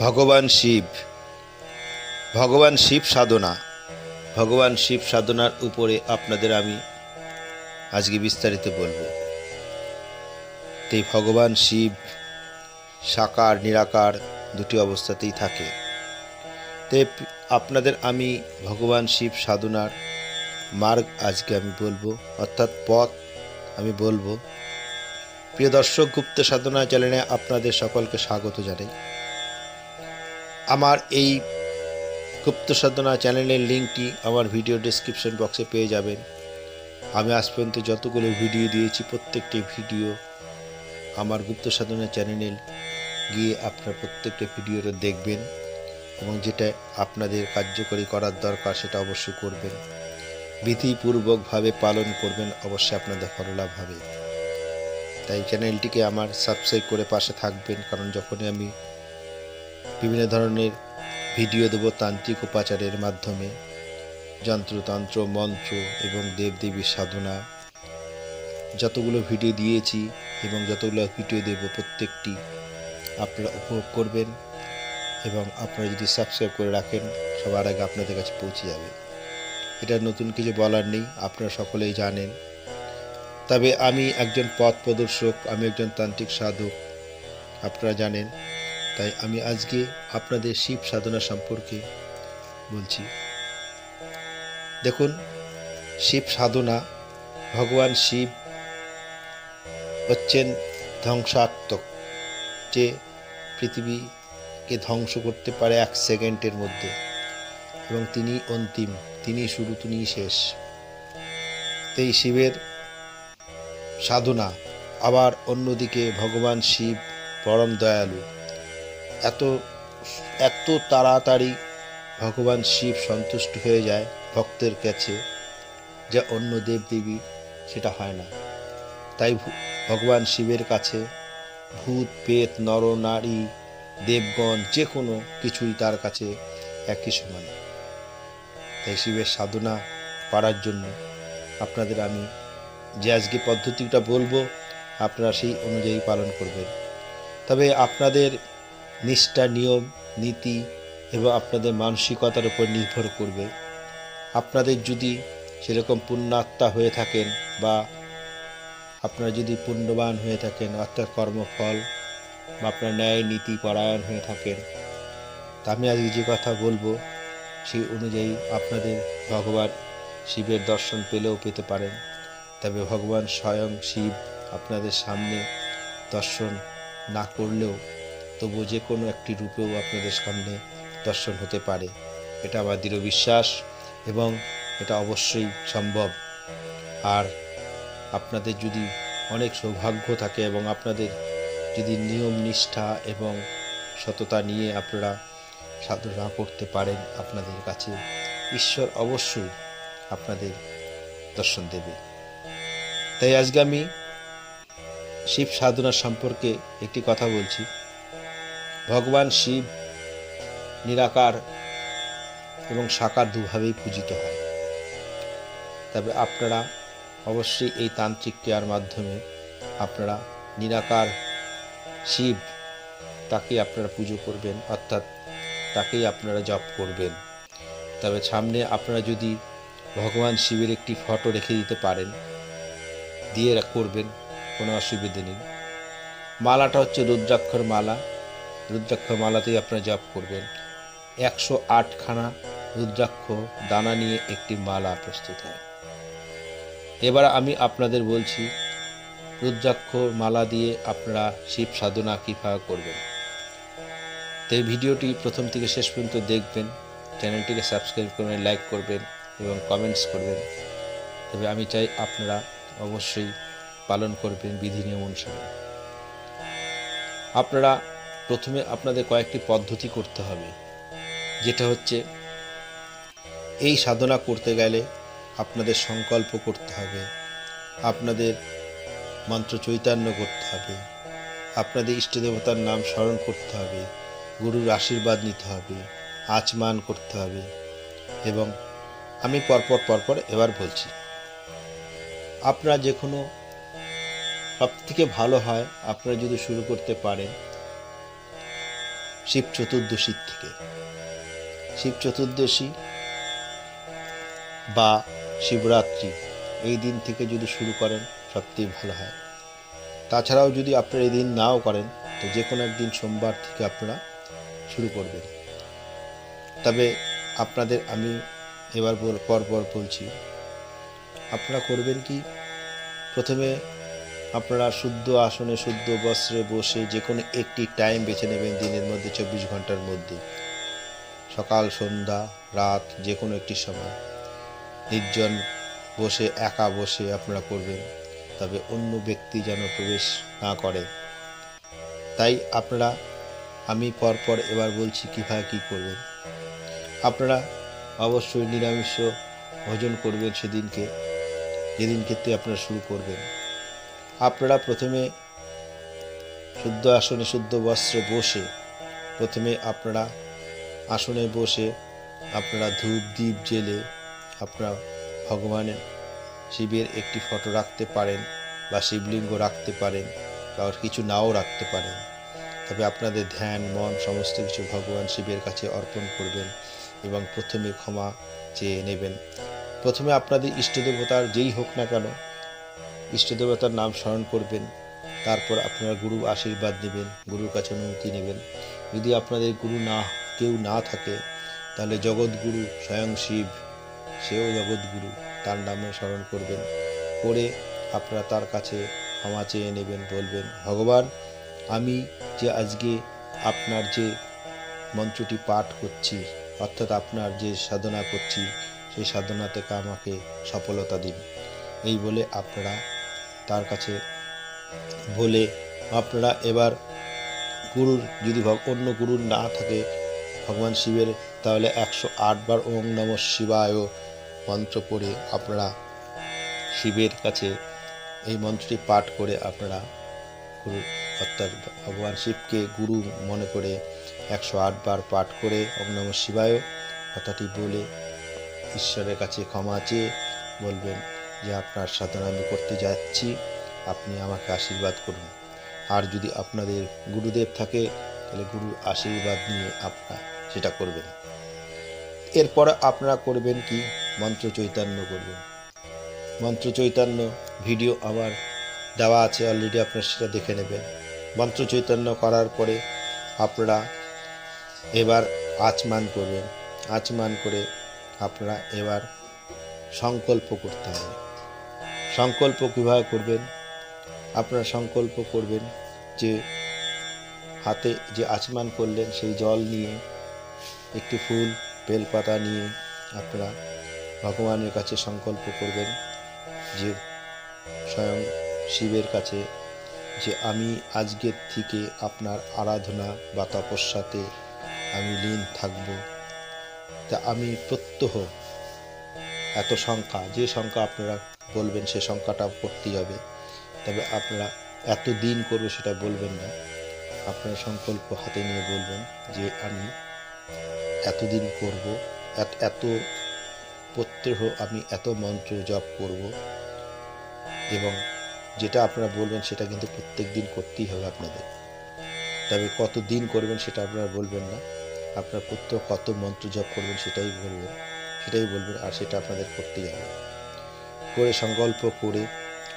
ভগবান শিব। ভগবান শিব সাধনা। ভগবান শিব সাধনার উপরে আপনাদের আমি আজকে বিস্তারিত বলব। তাই ভগবান শিব সাকার, নিরাকার দুটি অবস্থাতেই থাকে। তে আপনাদের আমি ভগবান শিব সাধনার মার্গ আজকে আমি বলব, অর্থাৎ পথ আমি বলব। প্রিয় দর্শক, গুপ্ত সাধনা চ্যানেলে আপনাদের সকলকে স্বাগত জানাই। আমার এই গুপ্ত সাধনা চ্যানেলের লিঙ্কটি আমার ভিডিও ডেসক্রিপশন বক্সে পেয়ে যাবেন। আমি আজ পর্যন্ত যতগুলো ভিডিও দিয়েছি, প্রত্যেকটি ভিডিও আমার গুপ্ত সাধনা চ্যানেলে গিয়ে আপনারা প্রত্যেকটা ভিডিওটা দেখবেন এবং যেটা আপনাদের কার্যকরী করার দরকার সেটা অবশ্যই করবেন। বিধিপূর্বকভাবে পালন করবেন, অবশ্যই আপনাদের ফললাভ হবে তাই চ্যানেলটিকে আমার সাবস্ক্রাইব করে পাশে থাকবেন, কারণ যখনই আমি বিভিন্ন ধরনের ভিডিও দেব তান্ত্রিক উপাচারের মাধ্যমে। যন্ত্রতন্ত্র, মন্ত্র এবং দেবদেবীর সাধনা। যতগুলো ভিডিও দিয়েছি এবং যতগুলো ভিডিও দেব প্রত্যেকটি আপনারা উপভোগ করবেন এবং আপনারা যদি সাবস্ক্রাইব করে রাখেন, সবার আগে আপনাদের কাছে পৌঁছে যাবে। এটা নতুন কিছু বলার নেই, আপনারা সকলেই জানেন। তবে আমি একজন পথ প্রদর্শক, আমি একজন তান্ত্রিক সাধক, আপনারা জানেন। তাই আমি আজকে আপনাদের শিব সাধনা সম্পর্কে বলছি। দেখুন, শিব সাধনা ভগবান শিব হচ্ছেন ধ্বংসাত্মক, যে পৃথিবীকে ধ্বংস করতে পারে এক সেকেন্ডের মধ্যে, এবং তিনি অন্তিম তিনি শুরু তিনি শেষ। এই শিবের সাধনা আবার অন্যদিকে ভগবান শিব পরম দয়ালু। এত এত তাড়াতাড়ি ভগবান শিব সন্তুষ্ট হয়ে যায় ভক্তের কাছে যা অন্য দেবদেবী সেটা হয় না। তাই ভগবান শিবের কাছে ভূত পেত নর, নারী, দেবগণ যে কোনো কিছুই তার কাছে একই সমান। তাই শিবের সাধনা করার জন্য আপনাদের আমি যে আজকে পদ্ধতিটা বলব, আপনারা সেই অনুযায়ী পালন করবেন। তবে আপনাদের নিষ্ঠা, নিয়ম, নীতি এবং আপনাদের মানসিকতার উপর নির্ভর করবে। আপনাদের যদি সেরকম পুণ্যাত্মা হয়ে থাকেন বা আপনারা যদি পুণ্যবান হয়ে থাকেন অর্থাৎ কর্মফল বা আপনার ন্যায় নীতি পরায়ণ হয়ে থাকেন, তা আমি আজকে যে কথা বলব, সেই অনুযায়ী আপনাদের ভগবান শিবের দর্শন পেলেও পেতে পারেন। তবে ভগবান স্বয়ং শিব আপনাদের সামনে দর্শন না করলেও তবু যে কোনো একটি রূপেও আপনাদের সামনে দর্শন হতে পারে। এটা আমার দৃঢ় বিশ্বাস এবং এটা অবশ্যই সম্ভব। আর আপনাদের যদি অনেক সৌভাগ্য থাকে এবং আপনাদের যদি নিয়ম, নিষ্ঠা এবং সততা নিয়ে আপনারা সাধনা করতে পারেন, আপনাদের কাছে ঈশ্বর অবশ্যই আপনাদের দর্শন দেবে। তাই আজকে আমি শিব সাধনা সম্পর্কে একটি কথা বলছি। ভগবান শিব নিরাকার এবং সাকার দুভাবেই পূজিত হয়। তবে আপনারা অবশ্যই এই তান্ত্রিক ক্রিয়ার মাধ্যমে আপনারা নিরাকার শিব তাকে আপনারা পুজো করবেন, অর্থাৎ তাকেই আপনারা জপ করবেন। তবে সামনে আপনারা যদি ভগবান শিবের একটি ফটো রেখে দিতে পারেন, দিয়ে করবেন, কোনো অসুবিধে নেই। মালাটা হচ্ছে রুদ্রাক্ষর মালা। রুদ্রাক্ষর মালাতেই আপনারা জপ করবেন। একশো আটখানা রুদ্রাক্ষ দানা নিয়ে একটি মালা প্রস্তুত হয়। এবার আমি আপনাদের বলছি, রুদ্রাক্ষ মালা দিয়ে আপনারা শিব সাধনা কীভাবে করবেন। তো এই ভিডিওটি প্রথম থেকে শেষ পর্যন্ত দেখবেন, চ্যানেলটিকে সাবস্ক্রাইব করবেন, লাইক করবেন এবং কমেন্টস করবেন। তবে আমি চাই আপনারা অবশ্যই পালন করবেন বিধি নিয়ম অনুসারে। আপনারা প্রথমে আপনাদের কয়েকটি পদ্ধতি করতে হবে। যেটা হচ্ছে, এই সাধনা করতে গেলে আপনাদের সংকল্প করতে হবে, আপনাদের মন্ত্র চৈতন্য করতে হবে, আপনাদের ইষ্ট দেবতার নাম স্মরণ করতে হবে, গুরুর আশীর্বাদ নিতে হবে, আচমান করতে হবে এবং আমি পরপর পরপর এবার বলছি। আপনারা যে কোনো সব থেকে ভালো হয়, আপনারা যদি শুরু করতে পারেন শিব চতুর্দশীর থেকে। শিব চতুর্দশী বা শিবরাত্রি এই দিন থেকে যদি শুরু করেন সবথেকে ভালো হয়। তাছাড়াও যদি আপনারা এই দিন নাও করেন, তো যে কোনো একদিন সোমবার থেকে আপনারা শুরু করবেন। তবে আপনাদের আমি এবার পর পর বলছি, আপনারা করবেন কি? প্রথমে আপনারা শুদ্ধ আসনে, শুদ্ধ বস্ত্রে বসে যে কোনো একটি টাইম বেছে নেবেন দিনের মধ্যে চব্বিশ ঘণ্টার মধ্যে। সকাল, সন্ধ্যা, রাত, যে কোনো একটি সময়। নির্জন বসে, একা বসে আপনারা করবেন, তবে অন্য ব্যক্তি যেন প্রবেশ না করে। তাই আপনারা, আমি পরপর এবার বলছি কীভাবে কী করবেন। আপনারা অবশ্যই নিরামিষ ভোজন করবেন সেদিনকে, যেদিন ক্ষেত্রে আপনারা শুরু করবেন। আপনারা প্রথমে শুদ্ধ আসনে শুদ্ধ বস্ত্র বসে, প্রথমে আপনারা আসনে বসে আপনারা ধূপ দ্বীপ জেলে আপনারা ভগবানের শিবের একটি ফটো রাখতে পারেন বা শিবলিঙ্গ রাখতে পারেন বা কিছু নাও রাখতে পারেন। তবে আপনাদের ধ্যান, মন সমস্ত কিছু ভগবান শিবের কাছে অর্পণ করবেন এবং প্রথমে ক্ষমা চেয়ে নেবেন। প্রথমে আপনাদের ইষ্টদেবতার যেই হোক না কেন ইষ্টদেবতার নাম স্মরণ করবেন। তারপর আপনারা গুরু আশীর্বাদ নেবেন, গুরুর কাছে অনুমতি নেবেন। যদি আপনাদের গুরু না, কেউ না থাকে, তাহলে জগৎগুরু স্বয়ং শিব, সেও জগৎগুরু, তার নামে স্মরণ করবেন। করে আপনারা তার কাছে ক্ষমা চেয়ে নেবেন, বলবেন, ভগবান, আমি যে আজকে আপনার যে মন্ত্রটি পাঠ করছি, অর্থাৎ আপনার যে সাধনা করছি, সেই সাধনা থেকে আমাকে সফলতা দিন। এই বলে আপনারা তার কাছে বলে, আপনারা এবার গুরুর, যদি অন্য গুরুর না থাকে ভগবান শিবের, তাহলে একশো আটবার ওম নম শিবায় মন্ত্র পড়ে আপনারা শিবের কাছে এই মন্ত্রটি পাঠ করে আপনারা গুরু অর্থাৎ ভগবান শিবকে গুরু মনে করে একশো আটবার পাঠ করে ওম নম শিবায় কথাটি বলে ঈশ্বরের কাছে ক্ষমা চেয়ে বলবেন। যে আপনার সাধনা আমি করতে যাচ্ছি, আপনি আমাকে আশীর্বাদ করুন। আর যদি আপনাদের গুরুদেব থাকে, তাহলে গুরুর আশীর্বাদ নিয়ে আপনারা সেটা করবেন। এরপর আপনারা করবেন কি? মন্ত্র চৈতন্য করবেন। মন্ত্র চৈতন্য ভিডিও আমার দেওয়া আছে অলরেডি আপনারা সেটা দেখে নেবেন। মন্ত্র চৈতন্য করার পরে আপনারা এবার আচমান করবেন। আচমান করে আপনারা এবার সংকল্প করতে হবে। সংকল্প কীভাবে করবেন? আপনারা সংকল্প করবেন যে হাতে যে আচমান করলেন সেই জল নিয়ে, একটি ফুল, বেলপাতা নিয়ে আপনারা ভগবানের কাছে সংকল্প করবেন যে স্বয়ং শিবের কাছে যে আমি আজকের থেকে আপনার আরাধনা বা তপস্যাতে আমি লীন থাকব। তা আমি প্রত্যহ, এত সংখ্যা, যে সংখ্যা আপনারা বলবেন সে সংখ্যাটা করতেই হবে। তবে আপনারা এত দিন করব সেটা বলবেন না। আপনার সংকল্প হাতে নিয়ে বলবেন যে, আমি এতদিন করব, এত প্রত্যহ আমি এত মন্ত্র জপ করব। এবং যেটা আপনারা বলবেন সেটা কিন্তু প্রত্যেক দিন করতেই হবে আপনাদের। তবে কত দিন করবেন সেটা আপনারা বলবেন না। আপনার প্রত্যেক কত মন্ত্র জপ করবেন সেটাই বলবেন সেটাই বলবেন, আর সেটা আপনাদের করতেই হবে। করে সংকল্প করে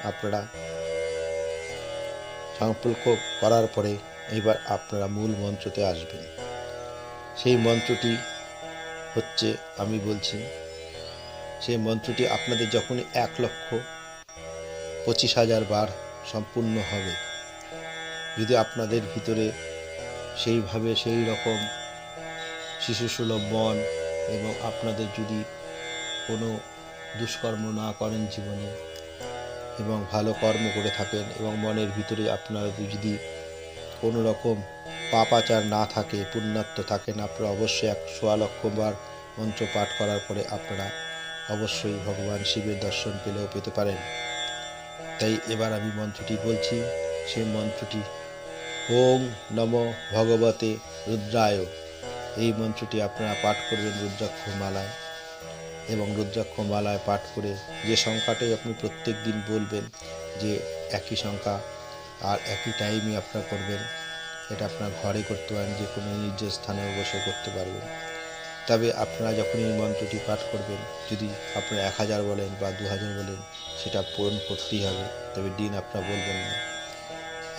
আপনারা সংকল্প করার পরে এবার আপনারা মূল মন্ত্রতে আসবেন। সেই মন্ত্রটি হচ্ছে, আমি বলছি, সেই মন্ত্রটি আপনাদের যখনই এক লক্ষ পঁচিশ হাজার বার সম্পূর্ণ হবে, যদি আপনাদের ভিতরে সেইভাবে সেই রকম শিশুসুলভ মন এবং আপনাদের যদি কোনো দুষ্কর্ম না করেন জীবনে এবং ভালো কর্ম করে থাকেন এবং মনের ভিতরে আপনার যদি কোনো রকম পাপাচার না থাকে, পুণ্যাত্ম থাকেন আপনারা অবশ্যই এক সোয়া লক্ষ বার মন্ত্র পাঠ করার পরে আপনারা অবশ্যই ভগবান শিবের দর্শন পেলেও পেতে পারেন। তাই এবার আমি মন্ত্রটি বলছি সেই মন্ত্রটি ওম নম ভগবতে রুদ্রায়। এই মন্ত্রটি আপনারা পাঠ করবেন রুদ্রাক্ষ মালায় এবং রুদ্রাক্ষ মালায় পাঠ করে যে সংখ্যাটাই আপনি প্রত্যেক দিন বলবেন, যে একই সংখ্যা আর একই টাইমে আপনারা করবেন, এটা আপনার ঘরে করতে পারেন, যে কোনো নির্দিষ্ট স্থানে বসে করতে পারবেন। তবে আপনারা যখন এই মন্ত্রটি পাঠ করবেন, যদি আপনারা এক হাজার বলেন বা দু হাজার বলেন, সেটা পূরণ করতেই হবে, তবে দিন আপনারা বলবেন না।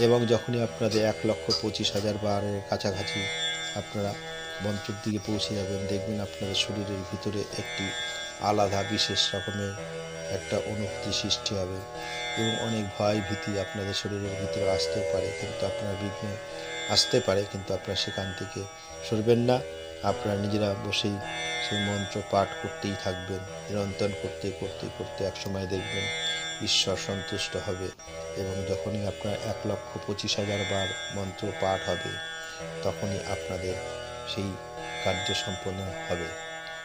এবং যখনই আপনাদের এক লক্ষ পঁচিশ হাজার বারের কাছাকাছি আপনারা মন্ত্রের দিকে পৌঁছে যাবেন, দেখবেন আপনাদের শরীরের ভিতরে একটি আলাদা বিশেষ রকমের একটা অনুভূতি সৃষ্টি হবে এবং অনেক ভয় ভীতি আপনাদের শরীরের ভিতরে আসতেও পারে, কিন্তু আপনার বিঘ্ন আসতে পারে, কিন্তু আপনারা সেখান থেকে সরবেন না। আপনারা নিজেরা বসেই সেই মন্ত্র পাঠ করতেই থাকবেন, নিরন্তর করতে করতে করতে এক সময় দেখবেন ঈশ্বর সন্তুষ্ট হবে এবং যখনই আপনার এক লক্ষ পঁচিশ হাজার বার মন্ত্র পাঠ হবে, তখনই আপনাদের সেই কার্য সম্পন্ন হবে।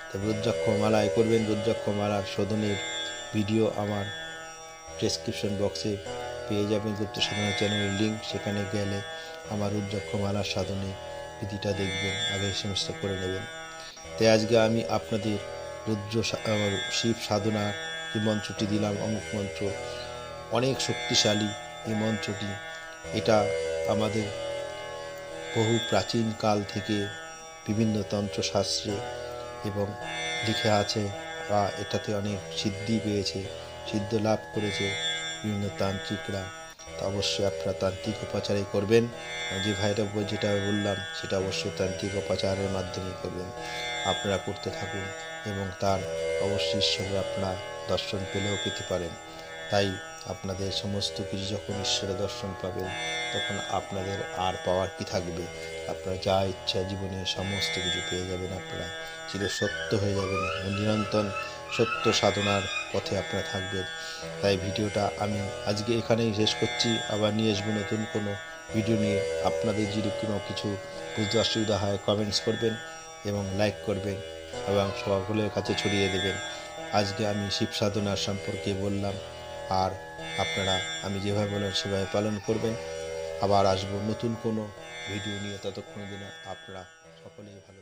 তো রুদ্রাক্ষ মালায় করবেন। রুদ্রাক্ষ মালার শোধনের ভিডিও আমার ডেসক্রিপশন বক্সে পেয়ে যাবেন। গুপ্ত সাধনা চ্যানেলের লিঙ্ক সেখানে গেলে আমার রুদ্রাক্ষ মালার সাধনে বিধিটা দেখবেন, আগে সমস্ত করে নেবেন। তাই আজকে আমি আপনাদের রুদ্র শিব সাধনার যে মন্ত্রটি দিলাম, অমুক মন্ত্র, অনেক শক্তিশালী এই মন্ত্রটি, এটা আমাদের বহু প্রাচীন কাল থেকে বিভিন্ন তন্ত্রশাস্ত্রে এবং লিখে আছে, বা এটাতে অনেক সিদ্ধি পেয়েছে, সিদ্ধ লাভ করেছে বিভিন্ন তান্ত্রিকরা। তা অবশ্যই আপনারা তান্ত্রিক উপাচারই করবেন। যে বল- যেটা বললাম, সেটা অবশ্যই তান্ত্রিক উপাচারের মাধ্যমে করবেন। আপনারা করতে থাকুন এবং তার অবশ্যই ঈশ্বরের আপনারা দর্শন পেলেও পেতে পারেন। তাই আপনাদের সমস্ত কিছু যখন ঈশ্বরের দর্শন পাবেন, তখন আপনাদের আর পাওয়ার কি থাকবে? আপনারা যা ইচ্ছা জীবনে সমস্ত কিছু পেয়ে যাবেন আপনারা। চির সত্য হয়ে যাবেন, নিরন্তর সত্য সাধনার পথে আপনারা থাকবেন। তাই ভিডিওটা আমি আজকে এখানেই শেষ করছি। আবার নিয়ে আসব নতুন কোনো ভিডিও নিয়ে। আপনাদের যদি কোনো কিছু বুঝতে অসুবিধা হয় কমেন্টস করবেন এবং লাইক করবেন এবং সকলের কাছে ছড়িয়ে দেবেন। আজকে আমি শিব সাধনার সম্পর্কে বললাম। আর আপনারা আমি যেভাবে বললাম সেভাবে পালন করবেন। আবার আসব নতুন কোনো ভিডিও নিয়ে ততক্ষণ দিনে আপনারা সকলেই ভালো